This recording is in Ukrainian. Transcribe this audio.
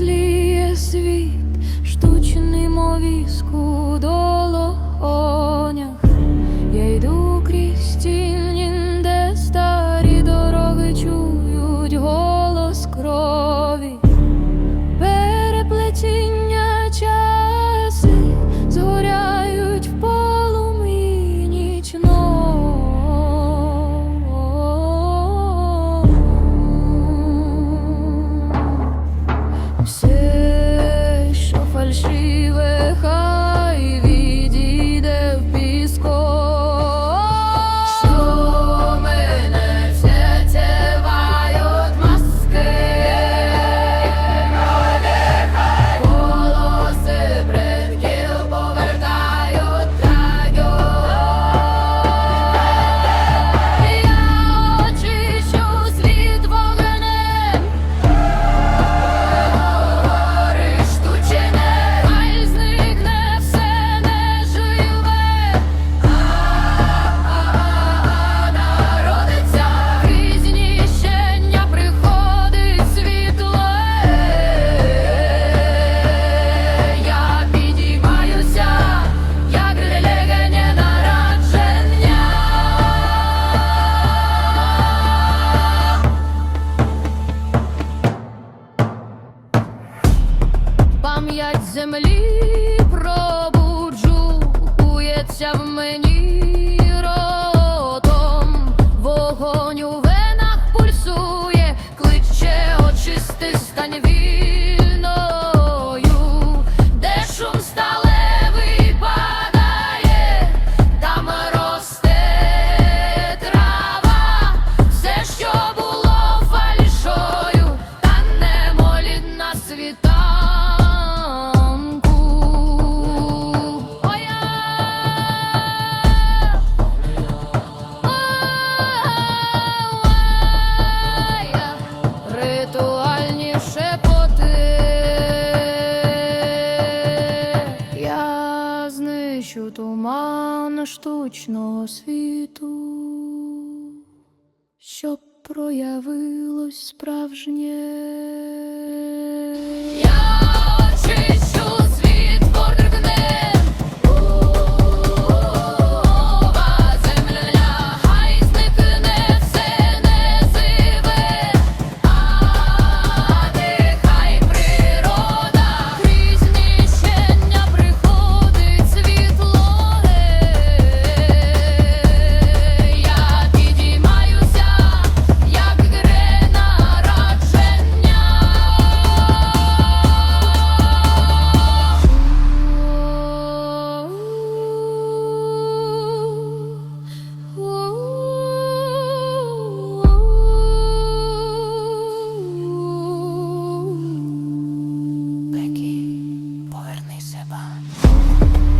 тліє світ, штучним овіску долонях, я йду крізь тінь, де старі дороги чують голос кров. все, що фальшиве. пам'ять землі пробуджується в мені. що туман штучного світу, щоб проявилось справжнє. 吧!